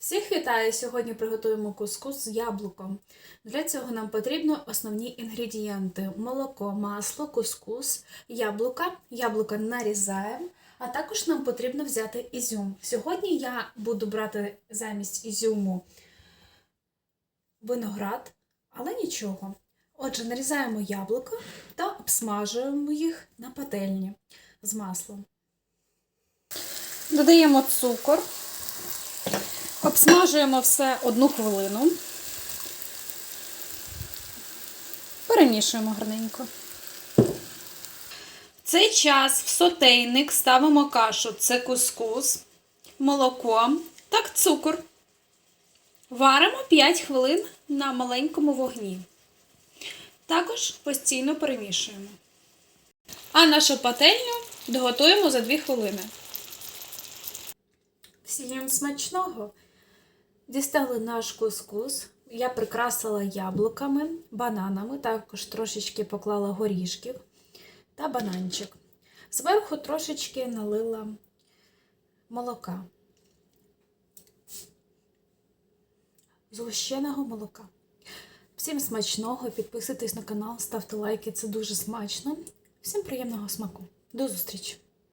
Всіх вітаю! Сьогодні приготуємо кускус з яблуком. Для цього нам потрібно основні інгредієнти: молоко, масло, кускус, яблука. Яблука нарізаємо, а також нам потрібно взяти ізюм. Сьогодні я буду брати замість ізюму виноград, але нічого. Отже, нарізаємо яблука та обсмажуємо їх на пательні з маслом. Додаємо цукор, обсмажуємо все одну хвилину, перемішуємо гарненько. В цей час в сотейник ставимо кашу, це кускус, молоко та цукор. Варимо 5 хвилин на маленькому вогні. Також постійно перемішуємо. А нашу пательню доготуємо за 2 хвилини. Всім смачного! Дістали наш кускус. Я прикрасила яблуками, бананами, також трошечки поклала горішків та бананчик. Зверху трошечки налила молока. Згущеного молока. Всім смачного, підписуйтесь на канал, ставте лайки, це дуже смачно. Всім приємного смаку. До зустрічі!